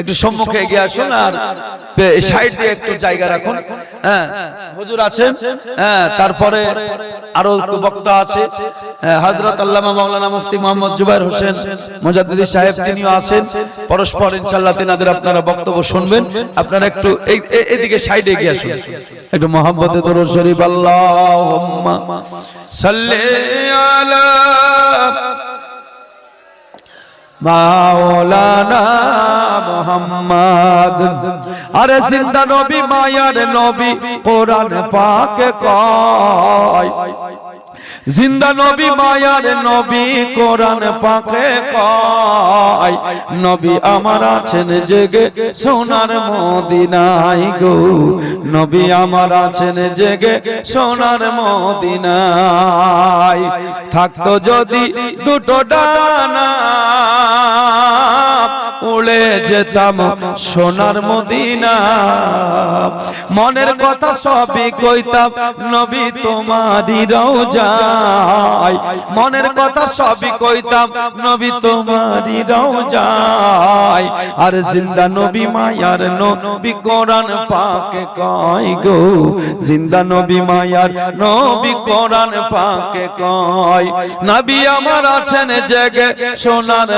একটু সম্মুখে এগিয়ে আসুন আর সাইড দিয়ে একটু জায়গা রাখুন। হ্যাঁ হুজুর আছেন? হ্যাঁ তারপরে আরও বক্তা আছে। হযরত আল্লামা মাওলানা মুফতি মোহাম্মদ জুবাইর হোসেন মুজাদ্দিদি সাহেব তিনিও আছেন। পরস্পর ইনশাআল্লাহ তিনাদের আপনারা বক্তব্য শুনবেন। আপনারা একটু এই এদিকে সাইডে এগিয়ে আসুন। একটু মোহাম্মদে দরুদ শরীফ আল্লাহুম্মা সাল্লি আলা মাওলানা মোহাম্মদ। আরে জিন্দা নবী মায়ার নবী কোরআন পাকে কয়। জিন্দা নবী মায়ার নবী কোরআন পাকে কয়। নবী আমার আছেন জেগে সোনার মদিনায় গো। নবী আমার আছেন জেগে সোনার মদিনায়। থাকতো যদি দুটো ডানা। উড়ে যেতাম সোনার মদিনা। মনের কথা সবই কইতাম, নবী তোমারই রওজায়। মনের কথা সবই কইতাম, নবী তোমারই রওজায়। আর জিন্দা নবী মায়ার নবী কোরআন পাকে কয় গো। জিন্দা নবী মায়ার নবী কোরআন পাকে কয়, নবী আমার আছেন জেগে সোনার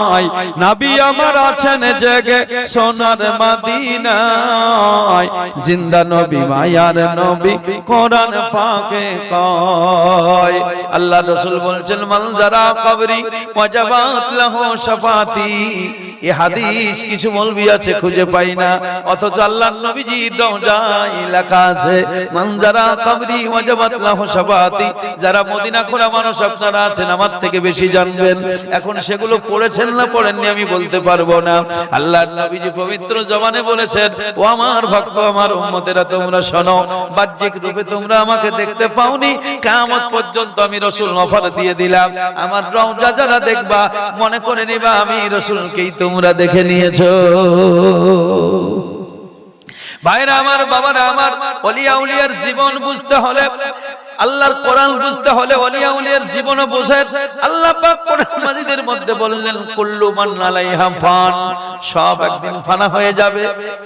মদিনায় নবী আমার আছেন জেগে সোনার মদিনায়। জিন্দা নবী, মায়ার নবী, কোরআন পাকে কয়। আল্লাহ রাসূল বলছেন, মান যারা কবরি, ওয়াজাবাত লাহু শাফাতি। এই হাদিস কিছু মৌলবি আছে খুঁজে পাই না। অথচ রওজায় লেখা আছে কবরি ওয়াজাবাত লাহু শাফাতি যারা মদিনা খোরা মানুষ আপনারা আছেন, আমার থেকে বেশি জানবেন। এখন সেগুলো পড়েছেন না পড়েননি আমি বলতে পারব না। আল্লাহর নবীজি পবিত্র জবানে বলেছেন, ও আমার ভক্ত, আমার উম্মতেরা, তোমরা শোনো, বাহ্যিক রূপে তোমরা আমাকে দেখতে পাওনি। কিয়ামত পর্যন্ত আমি রসুল অফার দিয়ে দিলাম। আমার রওজা যারা দেখবা, মনে করে নিবা, আমি রসুলকেই তোমরা দেখে নিয়েছ। ভাইরা আমার বাবারা আমার অলিয়া উলিয়ার জীবন বুঝতে হলে আল্লাহর কোরআন বুঝতে হলে অলিয়া উলিয়ার জীবন বোঝেন। আল্লাহ মাজিদের মধ্যে বললেন, কুল্লু মান আলাইহা ফান। সব একদিন ফানা হয়ে যাবে।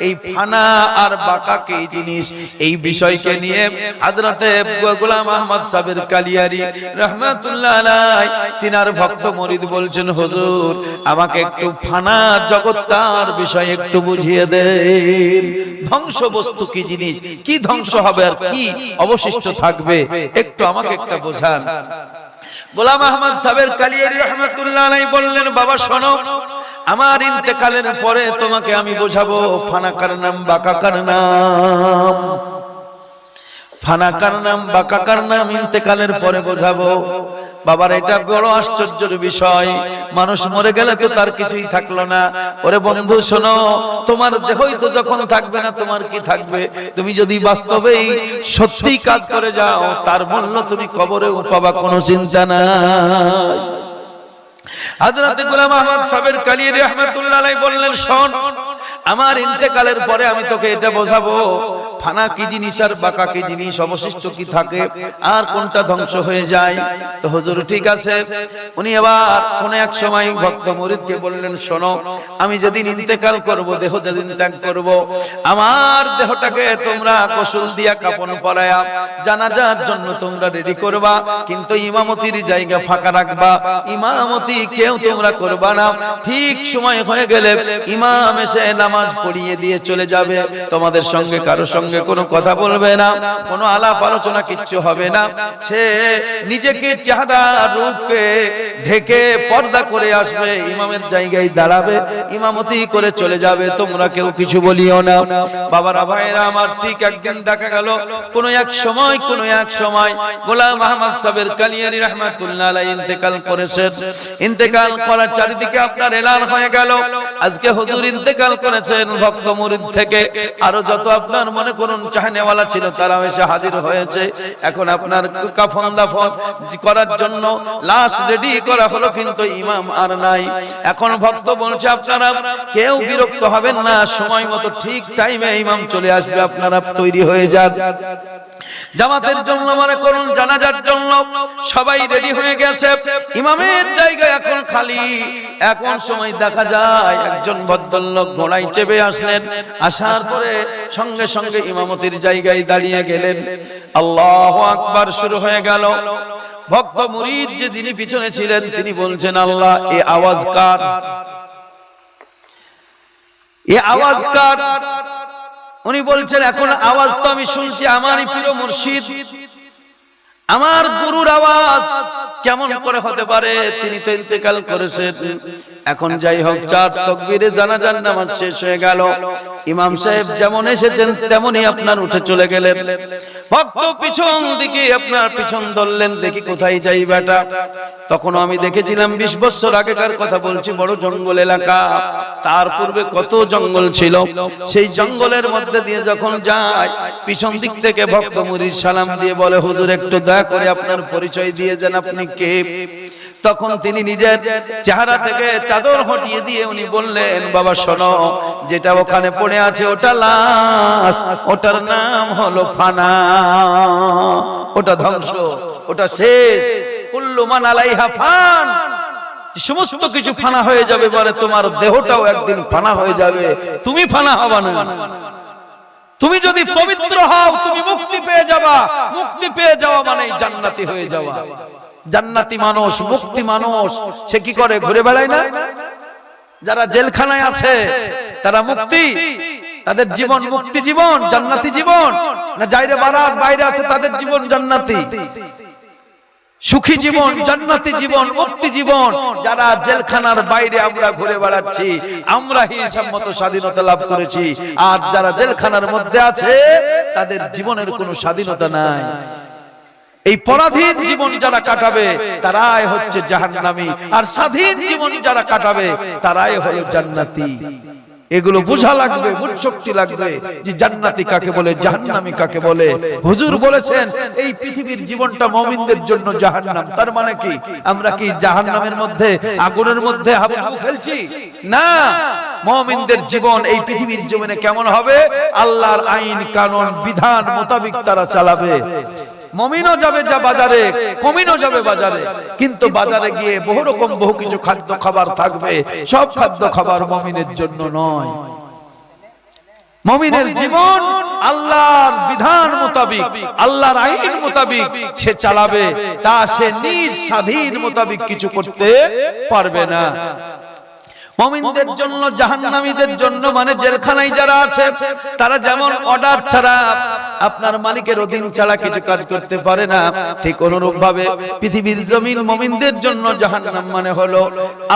এই ফানা আর বাকা কি জিনিস? এই বিষয়কে নিয়ে হযরতে গোলাম আহমদ সাবির কালিয়ারি রাহমাতুল্লাহ আলাই তিনার ভক্ত মুরিদ বলছেন, হুজুর, আমাকে একটু ফানা জগৎটার বিষয় একটু বুঝিয়ে দেন। ধ্বংস বস্তু কি জিনিস? কি ধ্বংস হবে আর কি অবশিষ্ট থাকবে? একটু আমাকে একটা বোঝান। গোলাম আহমদ সাবের কালিয়ারি রহমতুল্লাহ বললেন, বাবা, শোনো, আমার ইন্তেকালের পরে তোমাকে আমি বোঝাবো ফানাকার নাম, বাকাকার নাম। ফানাকার নাম, বাকাকার নাম ইন্তেকালের পরে বোঝাবো। বাবার এটা বড় আশ্চর্যের বিষয়। মানুষ মরে গেলে তো তার কিছুই থাকল না। ওরে বন্ধু, শোনো, তোমার দেহই তো যখন থাকবে না, তোমার কি থাকবে? তুমি যদি বাস্তবেই সত্যি কাজ করে যাও, তার মূল্য তুমি কবরে পাবা, কোনো চিন্তা আলাইহি বললেন আমার ইন্তেকালের পরে আমি তোকে এটা বোঝাবো। ফানা কি জিনিস আর বাঁকা কি জিনিস অবশিষ্ট কি থাকে? আর কোনটা ধ্বংস হয়ে যায়? তো হুজুর ঠিক আছে। উনি আবার কোন এক সময় ভক্ত মুরিদকে বললেন, শোনো, আমি যেদিন ইন্তেকাল করব, দেহ যেদিন ত্যাগ করব, আমার দেহটাকে তোমরা কসুল দিয়া কাপন পরায়া, জানাজার জন্য তোমরা রেডি করবা, কিন্তু ইমামতির জায়গা ফাঁকা রাখবা। ইমামতি কেউ তোমরা করবা না। ঠিক সময় হয়ে গেলে ইমাম এসে নামাজ পড়িয়ে দিয়ে চলে যাবে। তোমাদের সঙ্গে কারও সঙ্গে কোনো কথা বলবে না, কোনো আলাপ আলোচনা কিচ্ছু হবে না। সে নিজেকে চেহারা রূপকে ঢেকে পর্দা করে আসবে, ইমামের জায়গায় দাঁড়াবে, ইমামতি করে চলে যাবে, তোমরা কেউ কিছু বলিও না। বাবারা ভাইরা আমার ঠিক একদিন দেখা গেল, কোন এক সময়, কোন এক সময় গোলাম আহমদ সাবের কালিয়ারি রহমাতুল্লাহ আলাই ইন্তেকাল করেছেন। ইন্তেকাল করার চারিদিকে আপনার এলান হয়ে গেল। আজকে হুজুর ইন্তেকাল করেছেন ভক্ত মুরিদ থেকে। আরও যত আপনার মনে করুন চাহনেওয়ালা ছিল তারা এসে হাজির হয়েছে। এখন আপনার কাফন দাফন করার জন্য লাশ রেডি করা হলো, কিন্তু ইমাম আর নাই। এখন ভক্ত বলছে, আপনারা কেউ বিরক্ত হবেন না, সময় মতো ঠিক টাইমে ইমাম চলে আসবে, আপনারা তৈরি হয়ে যান। জামাতের জন্য মনে করুন, জানাজার জন্য সবাই রেডি হয়ে গেছে। ইমামের জায়গা এখন খালি। এখন সময় দেখা যায়, একজন ভদ্রলোক ঘোড়ায় চেপে আসলেন। আসার পরে সঙ্গে সঙ্গে ইমামতির জায়গায় দাঁড়িয়ে গেলেন। আল্লাহ আকবার শুরু হয়ে গেল। ভক্ত মুরিদ যে যিনি পিছনে ছিলেন, তিনি বলছেন, আল্লাহ, এ আওয়াজ কার? এ আওয়াজ কার? উনি বলছেন এখন আওয়াজ তো আমি শুনছি আমারই প্রিয় মুর্শিদ। আমার গুরুর আওয়াজ কেমন করে হতে পারে তিনি তো ইন্তেকাল করেছেন। এখন যাই হোক চার তকবীরে জানাজার নামাজ শেষ হয়ে গেল। ইমাম সাহেব যেমন এসেছেন তেমনই আপনার উঠে চলে গেলেন। ভক্ত পিছন দিকে আপনার পিছন ধরলেন দেখি কোথায় যাই বেটা তখন আমি দেখেছিলাম বিশ বছর আগেকার কথা বলছি বড় জঙ্গল এলাকা। তার পূর্বে কত জঙ্গল ছিল? সেই জঙ্গলের মধ্যে দিয়ে যখন যায় পিছন দিক থেকে ভক্ত মুরির সালাম দিয়ে বলে হুজুর একটু দয়া করে আপনার পরিচয় দিয়ে যান আপনি কে? তখন তিনি নিজের চেহারা থেকে চাদর হটিয়ে দিয়ে উনি বললেন, বাবা, শোনো, যেটা ওখানে পড়ে আছে ওটা লাশ, ওটার নাম হলো ফানা। ওটা ধ্বংস, ওটা শেষ। কুল্লু মান আলাইহা ফান। সমস্ত কিছু ফানা হয়ে যাবে বলে তোমার দেহটাও একদিন ফানা হয়ে যাবে। তুমি ফানা হবা না। তুমি যদি পবিত্র হও তুমি মুক্তি পেয়ে যাবা। মুক্তি পেয়ে যাওয়া মানে জান্নাতি হয়ে যাওয়া। জান্নাতি মানুষ মুক্তি মানুষ। সে কি করে? ঘুরে বেড়ায় না? যারা জেলখানায় আছে তারা মুক্তি। তাদের জীবন মুক্তি জীবন জান্নাতি জীবন। না যাইরে বাড়ার বাইরে আছে তাদের জীবন জান্নাতি। সুখী জীবন জান্নাতি জীবন মুক্তি জীবন। যারা জেলখানার বাইরে আমরা ঘুরে বেড়াচ্ছি আমরা হিসাব মতো স্বাধীনতা লাভ করেছি। আর যারা জেলখানার মধ্যে আছে তাদের জীবনের কোনো স্বাধীনতা নাই। এই পরাধীন জীবন যারা কাটাবে তারাই হচ্ছে জাহান্নামী। আর স্বাধীন জীবন যারা কাটাবে তারাই হলো জান্নাতি। এগুলো বোঝা লাগবে শক্তি লাগবে। যে জান্নাতি কাকে বলে জাহান্নামী কাকে বলে। হুজুর বলেছেন এই পৃথিবীর জীবনটা মুমিনদের জন্য জাহান্নাম। তার মানে কি? আমরা কি জাহান্নামের মধ্যে আগুনের মধ্যে হাবুডুবু খেলছি না। মুমিনদের জীবন এই পৃথিবীর জীবনে কেমন হবে? আল্লাহর আইন কানুন বিধান মোতাবিক তারা চালাবে। মমিনও যাবে যা বাজারে কমিনও যাবে বাজারে। কিন্তু বাজারে গিয়ে বহু রকম বহু কিছু খাদ্য খাবার থাকবে। সব খাদ্য খাবার মমিনের জন্য নয়। মমিনের জীবন আল্লাহর বিধান মোতাবিক আল্লাহর আইন মোতাবিক সে চালাবে। তা সে নিজ স্বাধীন মোতাবিক কিছু করতে পারবে না। মমিনদের জন্য, জাহান্নামীদের জন্য মানে জেলখানায় যারা আছে, তারা যেমন অর্ডার ছাড়া আপনার মালিকের অধীন ছাড়া কিছু কাজ করতে পারে না, ঠিক অনুরূপ ভাবে পৃথিবীর জমিন মমিনদের জন্য জাহান্নাম মানে হলো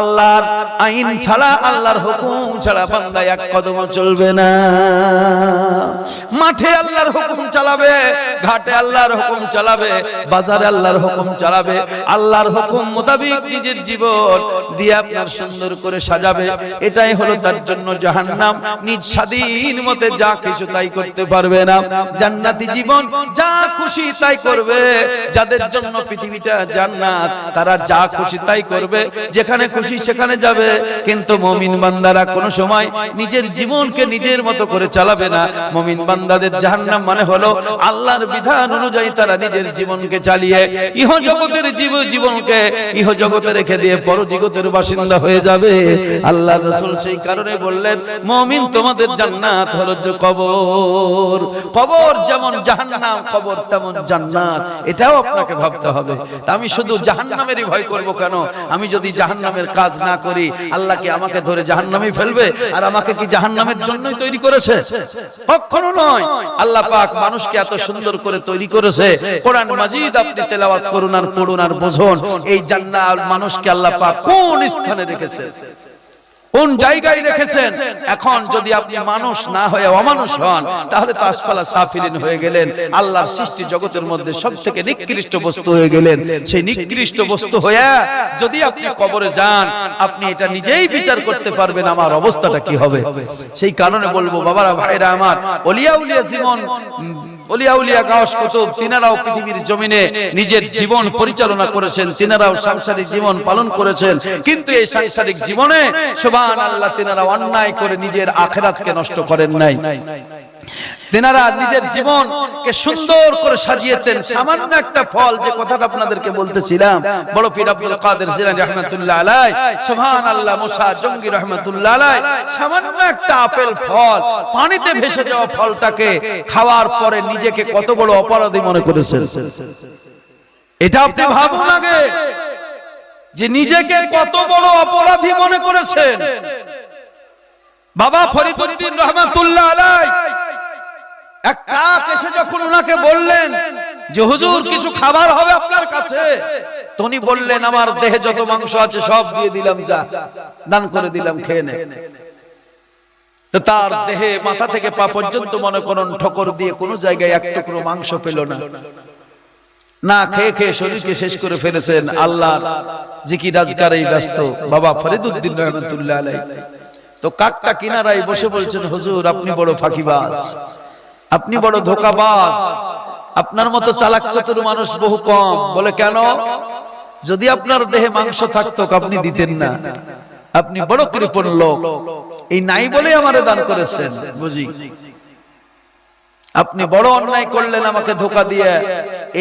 আল্লাহর আইন ছাড়া, আল্লাহর হুকুম ছাড়া বান্দা এক কদম চলবে না। মাঠে আল্লাহর হুকুম চালাবে, ঘাটে আল্লাহর হুকুম চালাবে, বাজারে আল্লাহর হুকুম চালাবে, আল্লাহর হুকুম মোতাবিক নিজের জীবন দিয়ে আপনার সুন্দর করে সাজাবে এটাই হলো তার জন্য জাহান্নাম। নিজ স্বাধীন মতে যা কিছু তাই করতে পারবে না। জান্নাতি জীবন যা খুশি তাই করবে। যাদের জন্য পৃথিবীটা জান্নাত, তারা যা খুশি তাই করবে। যেখানে খুশি সেখানে যাবে। কিন্তু মমিন বান্দারা কোনো সময় নিজের জীবনকে নিজের মতো করে চালাবে না। মমিন বান্দাদের জাহান্নাম মানে হলো আল্লাহর বিধান অনুযায়ী তারা নিজের জীবনকে চালিয়ে ইহ জগতের জীব জীবনকে ইহ জগতে রেখে দিয়ে পর জগতের বাসিন্দা হয়ে যাবে। আল্লাহ রসুল সেই কারণে বললেন, মমিন তোমাদের জান্নাত হলো যে কবর। কবর যেমন জাহান্নাম, কবর তেমন জান্নাত। এটাও আপনাকে ভাবতে হবে। আমি শুধু জাহান্নামেরই ভয় করব কেন? আমি যদি জাহান্নামের কাজ না করি, আল্লাহ কি আমাকে ধরে জাহান্নামে ফেলবে? আর আমাকে কি জাহান্নামের জন্যই তৈরি করেছে? কখনো নয়। আল্লাহ পাক মানুষকে এত সুন্দর করে তৈরি করেছে। কোরআন মাজিদ আপনি তেলাওয়াত করুন আর পড়ুন আর বুঝুন। এই জান্নাত মানুষকে আল্লাহ পাক কোন স্থানে রেখেছে? কোন জায়গায় রেখেছেন? এখন যদি আপনি মানুষ না হয়ে অমানুষ হন, তাহলে তো আসফালা সাফিলিন হয়ে গেলেন। আল্লাহর সৃষ্টি জগতের মধ্যে সব থেকে নিকৃষ্ট বস্তু হয়ে গেলেন। সেই নিকৃষ্ট বস্তু হয়ে যদি আপনি কবরে যান, আপনি এটা নিজেই বিচার করতে পারবেন আমার অবস্থাটা কি হবে। সেই কারণে বলব, বাবারা, ভাইরা আমার, অলিয়া উলিয়া জীবন অলিয়া উলিয়া গাওস কুতুব তিনারাও পৃথিবীর জমিনে নিজের জীবন পরিচালনা করেছেন তিনারাও সাংসারিক জীবন পালন করেছেন। কিন্তু এই সাংসারিক জীবনে তিনারা অন্যায় করে নিজের আখেরাতকে নষ্ট করেন নাই। তেনারা নিজের জীবনকে সুন্দর করে সাজিয়েছেন। সামান্য একটা ফল যে কথাটা আপনাদেরকে বলতেছিলাম। বড় পীর আব্দুল কাদের জিলানী রহমাতুল্লাহ আলাই সুবহানাল্লাহ মুসা জঙ্গি রহমাতুল্লাহ আলাই সামান্য একটা আপেল ফল পানিতে ভেসে যাওয়া ফলটাকে খাওয়ার পরে নিজেকে কত বড় অপরাধী মনে করেছেন। এটা আপনি ভাবুন আগে যে নিজেকে কত বড় অপরাধী মনে করেছেন। বাবা ফরিদুদ্দিন রহমাতুল্লাহ আলাই এক কাক এসে যখন ওনাকে বললেন যে, হুজুর, কিছু খাবার হবে আপনার কাছে? তনি বললেন, আমার দেহে যত মাংস আছে সব দিয়ে দিলাম, যা, দান করে দিলাম, খেয়ে নে। তার দেহে মাথা থেকে পা পর্যন্ত মনে করুন ঠকর দিয়ে কোনো জায়গায় এক টুকরো মাংস পেল না। না, খেয়ে খেয়ে শরীরকে শেষ করে ফেলেছেন আল্লাহ জিকি রাজকারেই ব্যস্ত। বাবা ফরিদুদ্দিন রহমতুল্লাহ আলাই তো কাকটা কিনারায় বসে বলছেন, হুজুর, আপনি বড় ফাঁকিবাজ। আপনি বড় ধোকাবাজ। আপনার মতো চালাক চতুর মানুষ বহু কম। বলে কেন? যদি আপনার দেহে মাংস থাকতো আপনি দিতেন না। আপনি বড় কৃপণ লোক। এই নাই বলে আমারে দান করেছেন। বুঝি? আপনি বড় অন্যায় করলেন আমাকে ধোকা দিয়ে।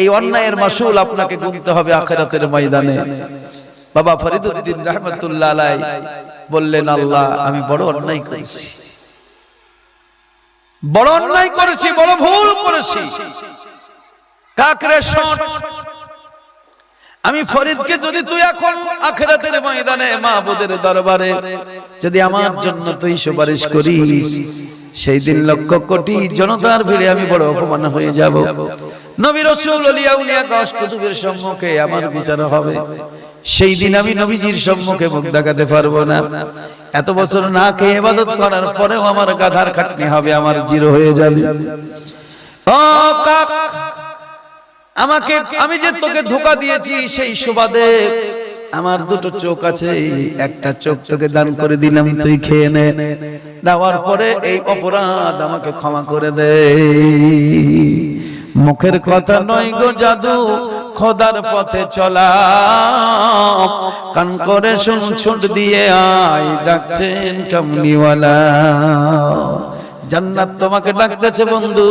এই অন্যায়ের মাসুল আপনাকে গুনতে হবে আখেরাতের ময়দানে। বাবা ফরিদুদ্দিন রহমতুল্লাহ বললেন আল্লাহ আমি বড় অন্যায় করেছি। বড় অন্যায় করেছি, বড় ভুল করেছি। আমি ফরিদকে যদি তুই এখন আখেরাতের ময়দানে মাহবুদের দরবারে যদি আমার জন্য তুই সুপারিশ করিস সেই দিন লক্ষ কোটি জনতার ভিড়ে আমি বড় অপমান হয়ে যাব। নবী রসুল অলিয়া উলিয়া দশ কুতুবের সম্মুখে আমার বিচার হবে। সেই দিন আমি নবীজির সম্মুখে মুখ দেখাতে পারব না। এত বছর না খেয়ে ইবাদত করার পরেও আমার গাধার খাটনি হবে আমার জিরো হয়ে যাবে। ও কাক আমাকে আমি যে তোকে ধোকা দিয়েছি সেই সুবাদে আমার দুটো চোখ আছে একটা চোখ তোকে দান করে দিলাম তুই খেয়ে নে। দেওয়ার পরে এই অপরাধ আমাকে ক্ষমা করে দে। মুখের কথা নয় গো জাদু খোদার পথে চলা। কান করে শুন ছুট দিয়ে আয় ডাকছেন কামনিওয়ালা জান্নাত তোমাকে ডাকতেছে বন্ধু।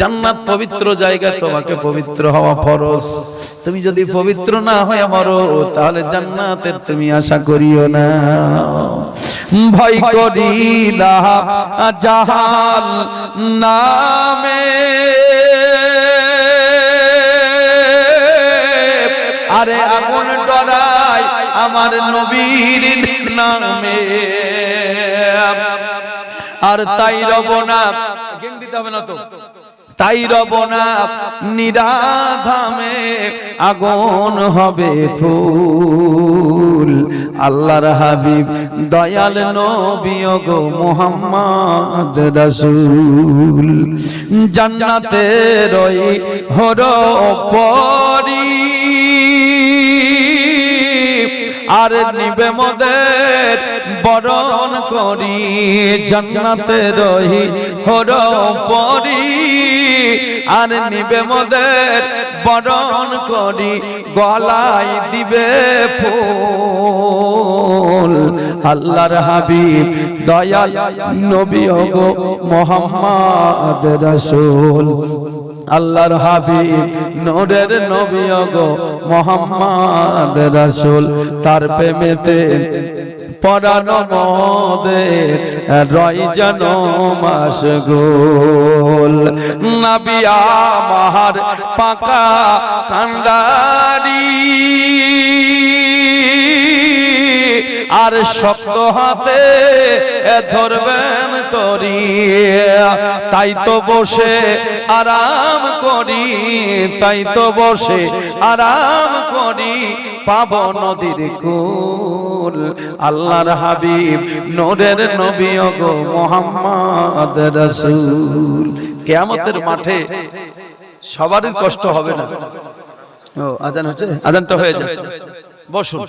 জান্নাত পবিত্র জায়গা তোমাকে পবিত্র হওয়া ফরজ। তুমি যদি পবিত্র না হয়ে মরো, তাহলে জান্নাতের তুমি আশা করিও না। ভয় করিলা জাহাল নামে। আরে আগুন ডরাই আমার নবীর নামে। আর তাই রব না গেম দিতে হবে না তো। তাই রব না নিরাধামে আগুন হবে ফুল। আল্লাহর হাবিব দয়াল নবী গো মোহাম্মদ রাসূল। জান্নাতের ওই হর পরি। আর নিবে মোদের বরণ করি, জান্নাতে রহি হর পরি। আর নিবে মোদের বরণ করি গলাই দিবে ফুল। আল্লাহর হাবিব দয়া নবী গো মোহাম্মদ রাসূল। আল্লাহর হাবিব, নোরের নবী গো মোহাম্মদ রাসূল, তার প্রেমেতে পরানো মদে রয় যেন মাস গোল নাবিয়া মাহার পাকা কান্ডারি। আর শক্ত হাতে ধরবেন তরি তাই তো বসে আরাম করি, তাই তো বসে আরাম করি। পাব নদীর কুল, আল্লাহর হাবিব, নোরের নবী গো মোহাম্মদ রসুল। কেয়ামতের মাঠে সবারই কষ্ট হবে না। ও, আজান হচ্ছে? আজানটা হয়ে যায় বসুন।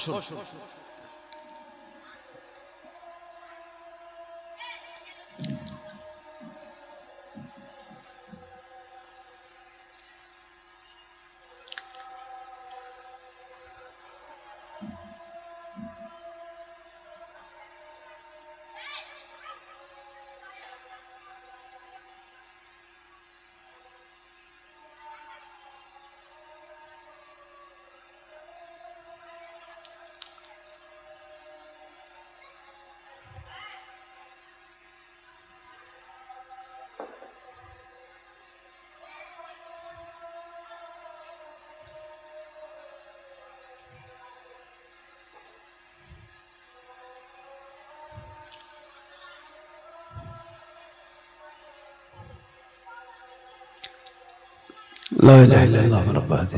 لا إله إلا الله. رب هذه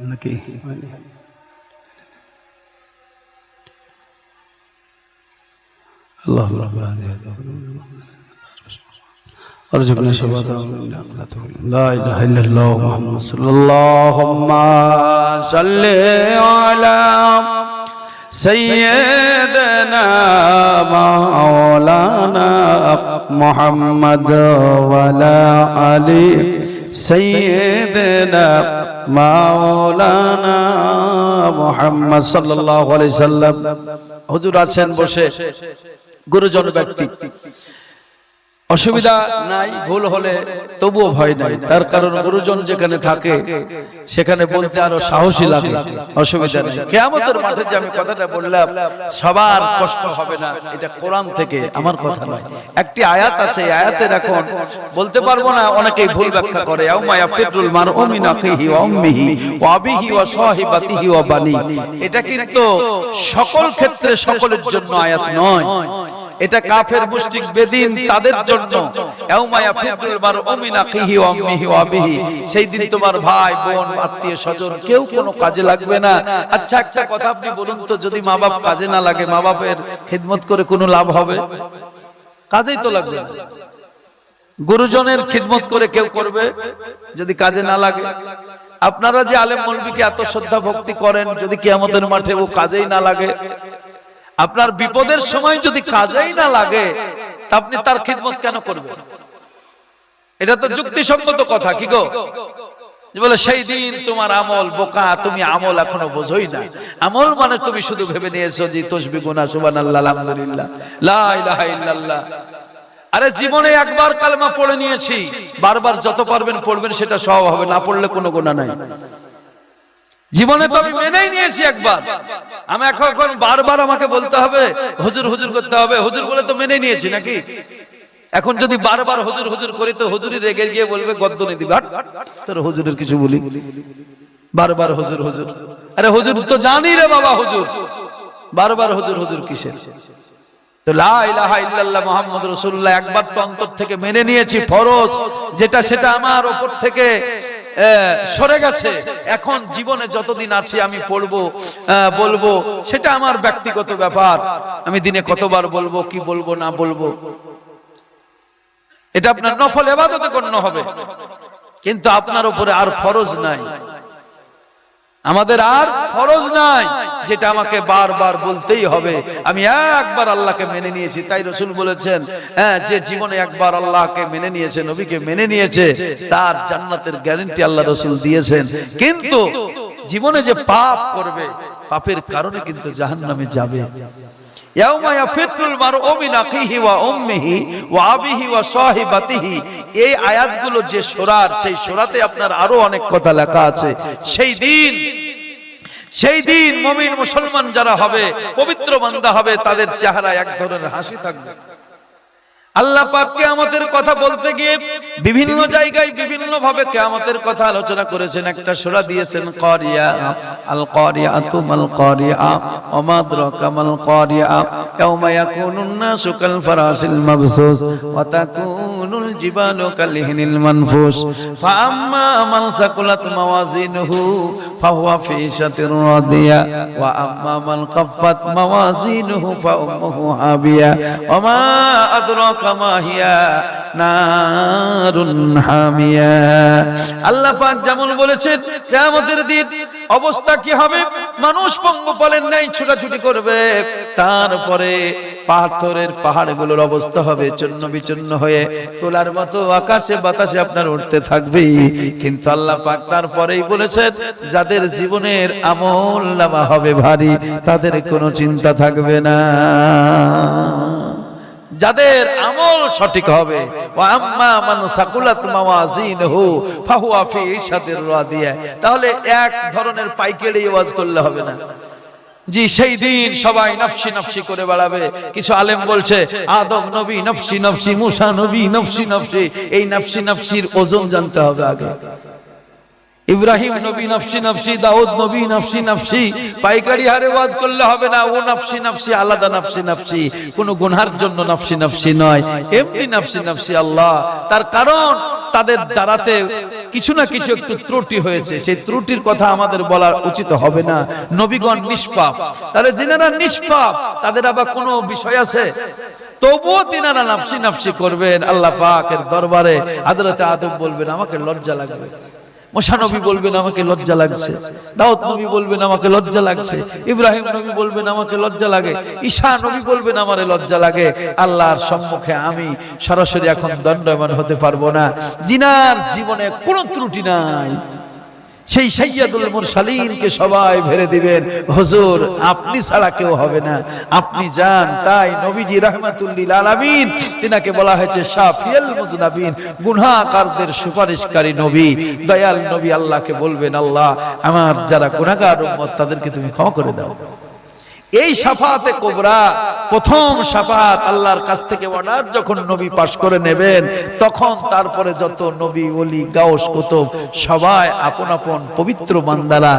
إنك الله رب هذه ارزقنا شفاعة لا إله إلا الله. محمد صلى الله. اللهم صل على سيدنا مولانا محمد وعلى علي سيدنا مولانا محمد صلى الله عليه وسلم হুজুর আছেন বসে গুরুজন ব্যক্তি অসুবিধা নাই ভুল হলে তবুও ভয় নাই। তার কারণ গুরুজন যেখানে থাকে সেখানে বলতে আরও সাহসী লাগে। অসুবিধা নেই। কেয়ামতের মাঠে যে আমি কথাটা বললাম সবার কষ্ট হবে না। এটা কোরআন থেকে আমার কথা নয়। একটি আয়াত আছে আয়াতের এখন বলতে পারব না অনেকেই ভুল ব্যাখ্যা করে ইয়াউমা ইয়াফিরুল মারউ মিন আখিহি ওয়া উম্মিহি ওয়া আবিহি ওয়া সাহিবাতিহি ওয়া বানি এটা কিন্তু সকল ক্ষেত্রে সকলের জন্য আয়াত নয়। এটা কাফের মুশরিক বেদিন তাদের জন্য। ইয়াউমা ইয়াফিরুল মারউ মিন আখিহি ওয়া উম্মিহি ওয়া আবিহি সেই দিন তোমার ভাই বোন আত্মীয় স্বজন কেউ কোনো কাজে লাগবে না। আচ্ছা একটা কথা আপনি বলুন তো যদি মা বাপ কাজে না লাগে মা বাপের খিদমত করে কোনো লাভ হবে? কাজেই তো লাগবে না। গুরুজনের খিদমত করে কেউ করবে? যদি কাজে না লাগে। আপনারা যে আলেম মৌলবীকে এত শ্রদ্ধা ভক্তি করেন যদি কিয়ামতের মাঠে ও কাজেই না লাগে আপনার বিপদের সময় যদি কাজেই না লাগে তা আপনি তার খিদমত কেন করবেন? এটা তো যুক্তিসঙ্গত কথা কি গো? বলে সেই দিন তোমার আমল বোকা তুমি আমল এখনও বোঝোই না। আমল মানে তুমি শুধু ভেবে নিয়েছো যে তসবি গুনা সুবহানাল্লাহ আলহামদুলিল্লাহ। আরে জীবনে একবার কালমা পড়ে নিয়েছি বারবার যত পারবেন পড়বেন সেটা সব হবে না পড়লে কোনো গুণা নাই। জীবনে তো আমি মেনেই নিয়েছি একবার। আমি এখন বারবার আমাকে বলতে হবে, হুজুর হুজুর করতে হবে। হুজুর বলে তো মেনে নিয়েছি নাকি? এখন যদি বারবার হুজুর হুজুর করি তো হুজুরি রেগে গিয়ে বলবে গদ্দনি দিবে। তোর হুজুরের কিছু বলি। বারবার হুজুর হুজুর। আরে হুজুর তো জানি রে বাবা হুজুর। বারবার হুজুর হুজুর কিসের? তো মুহাম্মদ রাসূলুল্লাহ একবার তো অন্তর থেকে মেনে নিয়েছি, ফরজ। যেটা সেটা আমার উপর থেকে সরে গেছে। এখন জীবনে যতদিন আছি আমি পড়ব বলব, সেটা আমার ব্যক্তিগত ব্যাপার। আমি দিনে কতবার বলব, কি বলব, না বলব। এটা আপনার নফল এবাদতে গণ্য হবে। কিন্তু আপনার উপরে আর ফরজ নাই। আমাদের আর ফরজ নাই, যেটা আমাকে বারবার বলতেই হবে। আমি একবার আল্লাহকে মেনে নিয়েছি, তাই রসুল বলেছেন হ্যাঁ যে জীবনে একবার আল্লাহকে মেনে নিয়েছে, নবীকে মেনে নিয়েছে, তার জান্নাতের গ্যারেন্টি আল্লাহ রসুল দিয়েছেন। কিন্তু জীবনে যে পাপ করবে, পাপের কারণে কিন্তু জাহান নামে যাবে। এই যে সোরার, সেই সোরাতে আপনার আরও অনেক কথা লেখা আছে। সেই দিন সেই দিন মমিন মুসলমান যারা হবে, পবিত্র বান্দা হবে, তাদের চেহারা এক ধরনের হাসি থাকবে। আল্লাহ পাক কিয়ামতের কথা বলতে গিয়ে বিভিন্ন জায়গায় বিভিন্ন ভাবে কিয়ামতের কথা আলোচনা করেছেন। একটা সূরা দিয়েছেন, কারিয়া আল মাল ইয়াকুনুন নাসু কাল ফারাসিল মাবসুস, ওয়া তাকুনুল জিবালু কাল হিনিল মানফুস মান সাকুলাত মাওয়াজিনুহু, ফাহুয়া শাতির রাদিয়া, ওয়া আম্মা মান মাওয়াজিনুহু হাবিয়া, ওমা আদরাকা যেমন বলেছেন অবস্থা কি হবে? মানুষ ছোটাছুটি করবে। তারপরে পাথরের পাহাড়গুলোর অবস্থা হবে চন্ন বিচন্ন হয়ে। তোলার মতো আকাশে বাতাসে আপনার উঠতে থাকবে কিন্তু আল্লাহ পাক তারপরেই বলেছেন, যাদের জীবনের আমল নামা হবে ভারী, তাদের কোনো চিন্তা থাকবে না। যাদের আমল সঠিক হবে। তাহলে এক ধরনের পাইকারি ওয়াজ করলে হবে না। জি, সেই দিন সবাই নফসি নফসি করে বেড়াবে। কিছু আলেম বলছে আদম নবী, নফসি নফসি মুসা নবী, নফসি নফসি। এই নফসি নফসির ওজন জানতে হবে আগে। ইব্রাহিম নবী নফসি নফসি, দাউদ নবী নফসি নফসি, পাইকারি হারে ওয়াজ করলে হবে না, ও নফসি নফসি, আলাদা নফসি নফসি, কোন গুনহার জন্য নফসি নফসি নয়, এমনি নফসি নফসি আল্লাহ। তার কারণ তাদের দ্বারাতে কিছু না কিছু একটু ত্রুটি হয়েছে, সেই ত্রুটির কথা আমাদের বলার উচিত হবে না। নবীগণ নিষ্পাপ। তাহলে যিনারা নিষ্পাপ, তাদের আবার কোনো বিষয় আছে? তবুও তিনারা নাফসি নাফসি করবেন। আল্লাহ পাকের দরবারে আদালতে আদম বলবেন, আমাকে লজ্জা লাগবে। মোশা নবী বলবেন আমাকে লজ্জা লাগছে, দাউদ নবী বলবেন আমাকে লজ্জা লাগছে, ইব্রাহিম নবী বলবেন আমাকে লজ্জা লাগে, ঈশা নবী বলবেন আমারে লজ্জা লাগে, আল্লাহর সম্মুখে আমি সরাসরি এখন দণ্ডমান হতে পারব না। জিনার জীবনে কোনো ত্রুটি নাই। সেই সৈয়দুল মুরসালিনকে সবাই ভেরে দিবেন। হুজুর, আপনি ছাড়া কেউ হবে না। আপনি যান, তাই নবীজি রহমাতুল্লিল আলামিন তিনাকে বলা হয়েছে শাফিয়াল মুদনাবিন, গুনাহগারদের সুপারিশকারী নবী। দয়াল নবী আল্লাহকে বলবেন, আল্লাহ, আমার যারা গুনাহগার উম্মত, তাদেরকে তুমি ক্ষমা করে দাও। এই সাফাতে কোবরা, প্রথম সাফাত আল্লাহর কাছ থেকে অর্ডার যখন নবী পাশ করে নেবেন, তখন তারপরে যত নবী অলি গাউস, কুতুব, সবাই আপন আপন পবিত্র বান্দারা